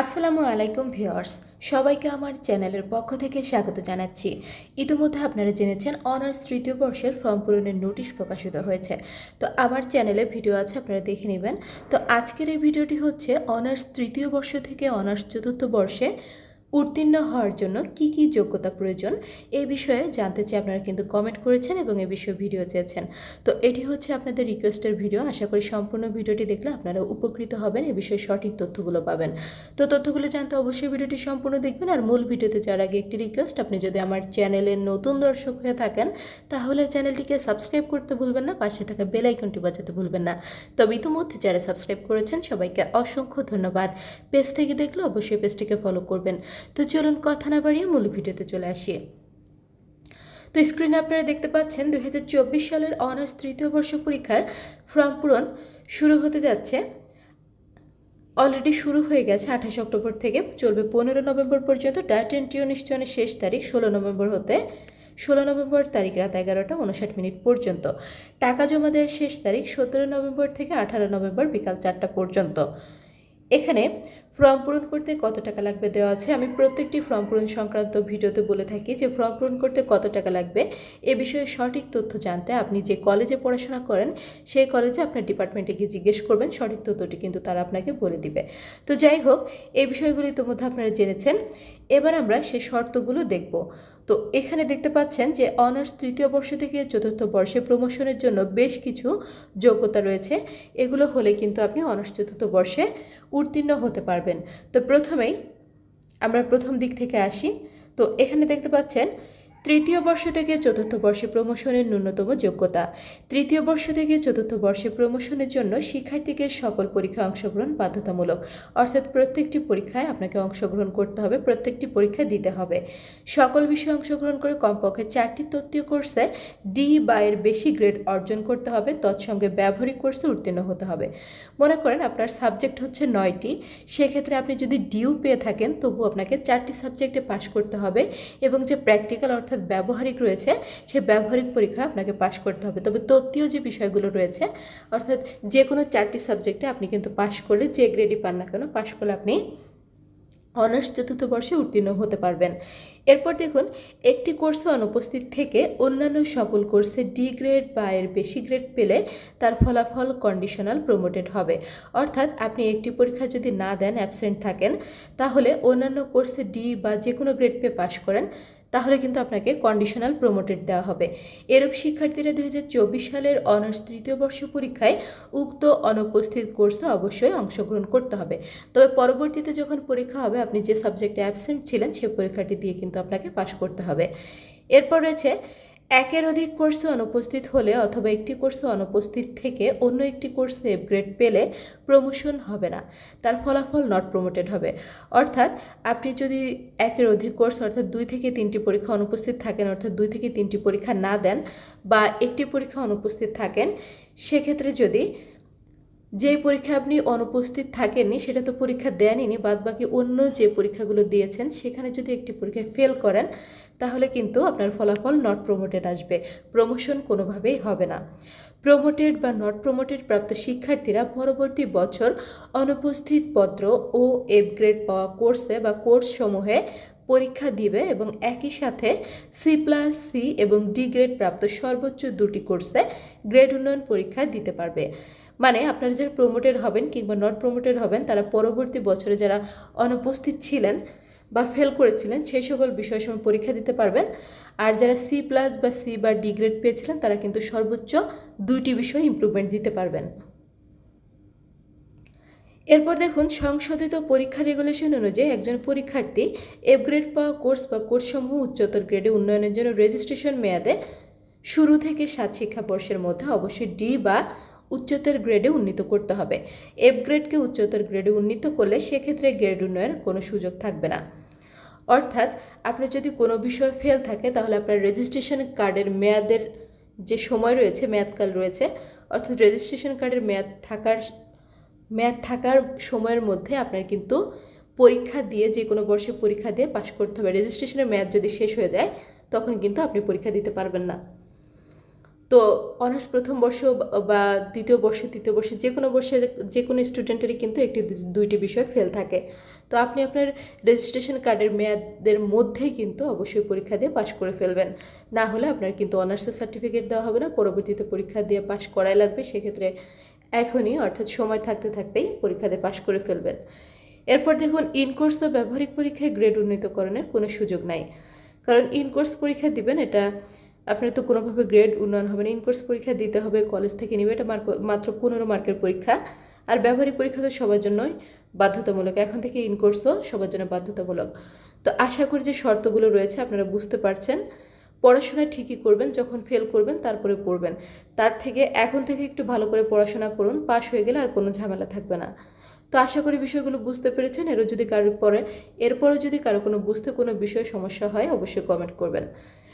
আসসালামু আলাইকুম ভিউয়ার্স, সবাইকে আমার চ্যানেলের পক্ষ থেকে স্বাগত জানাচ্ছি। ইতিমধ্যে আপনারা জেনেছেন, অনার্স তৃতীয় বর্ষের ফর্ম পূরণের নোটিশ প্রকাশিত হয়েছে। তো আমার চ্যানেলে ভিডিও আছে, আপনারা দেখে নেবেন। তো আজকের এই ভিডিওটি হচ্ছে অনার্স তৃতীয় বর্ষ থেকে অনার্স চতুর্থ বর্ষে উত্তীর্ণ হওয়ার জন্য কি কি যোগ্যতা প্রয়োজন এই বিষয়ে জানতে চাই আপনারা কিন্তু কমেন্ট করেছেন এবং এই বিষয়ে ভিডিও চেয়েছেন। তো এটি হচ্ছে আপনাদের রিকোয়েস্টের ভিডিও আশা করি সম্পূর্ণ ভিডিওটি দেখলে আপনারা উপকৃত হবেন, এ বিষয়ে সঠিক তথ্যগুলো পাবেন। তো তথ্যগুলো জানতে অবশ্যই ভিডিওটি সম্পূর্ণ দেখবেন আর মূল ভিডিওতে যাওয়ার আগে একটি রিকোয়েস্ট আপনি যদি আমার চ্যানেলের নতুন দর্শক হয়ে থাকেন, তাহলে চ্যানেলটিকে সাবস্ক্রাইব করতে ভুলবেন না, পাশে থাকা বেল আইকনটি বাজাতে ভুলবেন না। তবে ইতিমধ্যে যারা সাবস্ক্রাইব করেছেন, সবাইকে অসংখ্য ধন্যবাদ। পেজ থেকে দেখলে অবশ্যই পেজটিকে ফলো করবেন। তো চলুন কথা না বাড়িয়ে মূল ভিডিওতে চলে আসি। তো স্ক্রিনে আপনারা দেখতে পাচ্ছেন দুই হাজার চব্বিশ সালের অনার্স তৃতীয় বর্ষ পরীক্ষার ফর্ম পূরণ শুরু হতে যাচ্ছে। অলরেডি শুরু হয়ে গেছে আঠাশ অক্টোবর থেকে, চলবে পনেরো নভেম্বর পর্যন্ত অ্যান্ড টিও নিশ্চয়নের শেষ তারিখ, ষোলো নভেম্বর হতে, ষোলো নভেম্বর তারিখ রাত এগারোটা উনষাট মিনিট পর্যন্ত। টাকা জমা দেওয়ার শেষ তারিখ সতেরো নভেম্বর থেকে আঠারো নভেম্বর বিকাল চারটা পর্যন্ত। এখানে ফর্ম পূরণ করতে কত টাকা লাগবে দেওয়া আছে? আমি প্রত্যেকটি ফর্ম পূরণ সংক্রান্ত ভিডিওতে বলে থাকি যে, ফর্ম পূরণ করতে কত টাকা লাগবে? এ বিষয়ে সঠিক তথ্য জানতে আপনি যে কলেজে পড়াশোনা করেন, সেই কলেজে আপনার ডিপার্টমেন্টে গিয়ে জিজ্ঞেস করবেন, সঠিক তথ্যটি কিন্তু তারা আপনাকে বলে দিবে। তো যাই হোক এই বিষয়গুলি ইতিমধ্যে আপনারা জেনেছেন। এবার আমরা সে শর্তগুলো দেখব। তো এখানে দেখতে পাচ্ছেন যে অনার্স তৃতীয় বর্ষ থেকে চতুর্থ বর্ষে প্রমোশনের জন্য বেশ কিছু যোগ্যতা রয়েছে। এগুলো হলে কিন্তু আপনি অনার্স চতুর্থ বর্ষে উত্তীর্ণ হতে পারবেন। তো প্রথমেই আমরা প্রথম দিক থেকে আসি। তো এখানে দেখতে পাচ্ছেন তৃতীয় বর্ষ থেকে চতুর্থ বর্ষে প্রমোশনের ন্যূনতম যোগ্যতা। তৃতীয় বর্ষ থেকে চতুর্থ বর্ষে প্রমোশনের জন্য শিক্ষার্থীকে সকল পরীক্ষায় অংশগ্রহণ বাধ্যতামূলক। অর্থাৎ প্রত্যেকটি পরীক্ষায় আপনাকে অংশগ্রহণ করতে হবে, প্রত্যেকটি পরীক্ষা দিতে হবে। সকল বিষয়ে অংশগ্রহণ করে কমপক্ষে চারটি তত্ত্বীয় কোর্সে ডি বা এর বেশি গ্রেড অর্জন করতে হবে, তৎসঙ্গে ব্যবহারিক কোর্সে উত্তীর্ণ হতে হবে। মনে করেন আপনার সাবজেক্ট হচ্ছে নয়টি, সেক্ষেত্রে আপনি যদি ডিউ পেয়ে থাকেন তবু আপনাকে চারটি সাবজেক্টে পাশ করতে হবে এবং যে প্র্যাকটিক্যাল অর্থাৎ ব্যবহারিক রয়েছে, সে ব্যবহারিক পরীক্ষা আপনাকে পাশ করতে হবে। তবে তত্ত্বীয় যে বিষয়গুলো রয়েছে, অর্থাৎ যে কোনো চারটি সাবজেক্টে আপনি কিন্তু পাশ করলে যে গ্রেডই পান না কেন পাশ করলে আপনি অনার্স চতুর্থ বর্ষে উত্তীর্ণ হতে পারবেন। এরপর দেখুন, একটি কোর্সে অনুপস্থিত থেকে অন্যান্য সকল কোর্সে ডি গ্রেড বা এর বেশি গ্রেড পেলে তার ফলাফল কন্ডিশনাল প্রমোটেড হবে। অর্থাৎ আপনি একটি পরীক্ষা যদি না দেন অ্যাবসেন্ট থাকেন, তাহলে অন্যান্য কোর্সে ডি বা যে কোনো গ্রেড পেয়ে পাশ করেন তাহলে কিন্তু আপনাকে কন্ডিশনাল প্রমোটেড দেওয়া হবে। এরূপ শিক্ষার্থীরা দু হাজার চব্বিশ সালের অনার্স তৃতীয় বর্ষ পরীক্ষায় উক্ত অনুপস্থিত কোর্সে অবশ্যই অংশগ্রহণ করতে হবে। তবে পরবর্তীতে যখন পরীক্ষা হবে, আপনি যে সাবজেক্টে অ্যাবসেন্ট ছিলেন সেই পরীক্ষাটি দিয়ে কিন্তু আপনাকে পাশ করতে হবে। এরপর রয়েছে একের অধিক কোর্সে অনুপস্থিত হলে অথবা একটি কোর্সে অনুপস্থিত থেকে অন্য একটি কোর্সে গ্রেড পেলে প্রমোশন হবে না। তার ফলাফল নট প্রমোটেড হবে। অর্থাৎ আপনি যদি একের অধিক কোর্স অর্থাৎ দুই থেকে তিনটি পরীক্ষা অনুপস্থিত থাকেন, অর্থাৎ দুই থেকে তিনটি পরীক্ষা না দেন বা একটি পরীক্ষা অনুপস্থিত থাকেন, সেক্ষেত্রে যদি যে পরীক্ষা আপনি অনুপস্থিত থাকেননি, সেটা তো পরীক্ষা দেননি বাদ বাকি অন্য যে পরীক্ষাগুলো দিয়েছেন, সেখানে যদি একটি পরীক্ষায় ফেল করেন, তাহলে কিন্তু আপনার ফলাফল নট প্রমোটেড আসবে। প্রমোশন কোনোভাবেই হবে না। প্রমোটেড বা নট প্রমোটেড প্রাপ্ত শিক্ষার্থীরা পরবর্তী বছর অনুপস্থিত পত্র ও এফ গ্রেড পাওয়া কোর্সে বা কোর্স সমূহে পরীক্ষা দিবে এবং একই সাথে সি প্লাস সি এবং ডি গ্রেড প্রাপ্ত সর্বোচ্চ দুটি কোর্সে গ্রেড উন্নয়ন পরীক্ষা দিতে পারবে। মানে আপনারা যারা প্রমোটেড হবেন কিংবা নট প্রমোটেড হবেন, তারা পরবর্তী বছরে যারা অনুপস্থিত ছিলেন বা ফেল করেছিলেন, সেই সকল বিষয় সময় পরীক্ষা দিতে পারবেন। আর যারা সি প্লাস বা সি বা ডি গ্রেড পেয়েছিলেন, তারা কিন্তু সর্বোচ্চ দুইটি বিষয় ইম্প্রুভমেন্ট দিতে পারবেন। এরপর দেখুন, সংশোধিত পরীক্ষা রেগুলেশন অনুযায়ী একজন পরীক্ষার্থী এফ গ্রেড পাওয়া কোর্স বা কোর্সসমূহ উচ্চতর গ্রেডে উন্নয়নের জন্য রেজিস্ট্রেশন মেয়াদে শুরু থেকে সাত শিক্ষাবর্ষের মধ্যে অবশ্যই ডি বা উচ্চতর গ্রেডে উন্নীত করতে হবে। এফ গ্রেডকে উচ্চতর গ্রেডে উন্নীত করলে সেক্ষেত্রে গ্রেড উন্নয়নের কোনো সুযোগ থাকবে না। অর্থাৎ আপনার যদি কোনো বিষয় ফেল থাকে, তাহলে আপনার রেজিস্ট্রেশন কার্ডের মেয়াদের যে সময় রয়েছে, মেয়াদকাল রয়েছে, অর্থাৎ রেজিস্ট্রেশন কার্ডের মেয়াদ থাকার মেয়াদ থাকার সময়ের মধ্যে আপনার কিন্তু পরীক্ষা দিয়ে, যে কোনো বর্ষে পরীক্ষা দিয়ে পাশ করতে হবে। রেজিস্ট্রেশনের মেয়াদ যদি শেষ হয়ে যায়, তখন কিন্তু আপনি পরীক্ষা দিতে পারবেন না। তো অনার্স প্রথম বর্ষ বা দ্বিতীয় বর্ষ, তৃতীয় বর্ষে যে কোনো বর্ষে যে কোনো স্টুডেন্টেরই কিন্তু একটি দুইটি বিষয় ফেল থাকে। তো আপনি আপনার রেজিস্ট্রেশন কার্ডের মেয়াদের মধ্যেই কিন্তু অবশ্যই পরীক্ষা দিয়ে পাশ করে ফেলবেন। না হলে আপনার কিন্তু অনার্সের সার্টিফিকেট দেওয়া হবে না, পরবর্তীতে পরীক্ষা দিয়ে পাশ করাই লাগবে। সেক্ষেত্রে এখনই, অর্থাৎ সময় থাকতে থাকতেই পরীক্ষা দিয়ে পাশ করে ফেলবেন। এরপর দেখুন ইনকোর্স বা ব্যবহারিক পরীক্ষায় গ্রেড উন্নীতকরণের কোনো সুযোগ নাই। কারণ ইনকোর্স পরীক্ষা দিবেন, এটা আপনার তো কোনোভাবে গ্রেড উন্নয়ন হবে না ইনকোর্স পরীক্ষা দিতে হবে কলেজ থেকে নিবে, এটা মাত্র পনেরো মার্কের পরীক্ষা। আর ব্যবহারিক পরীক্ষা তো সবার জন্যই বাধ্যতামূলক, এখন থেকে ইনকোর্সও সবার জন্য বাধ্যতামূলক। তো আশা করি যে শর্তগুলো রয়েছে, আপনারা বুঝতে পারছেন। পড়াশোনা ঠিকই করবেন, যখন ফেল করবেন তারপরে পড়বেন। তার থেকে এখন থেকে একটু ভালো করে পড়াশোনা করুন, পাশ হয়ে গেলে আর কোনো ঝামেলা থাকবে না। তো আশা করি বিষয়গুলো বুঝতে পেরেছেন, এরও যদি কারোর পরে এরপরও যদি কারও কোনো বুঝতে কোনো বিষয়ে সমস্যা হয়, অবশ্যই কমেন্ট করবেন।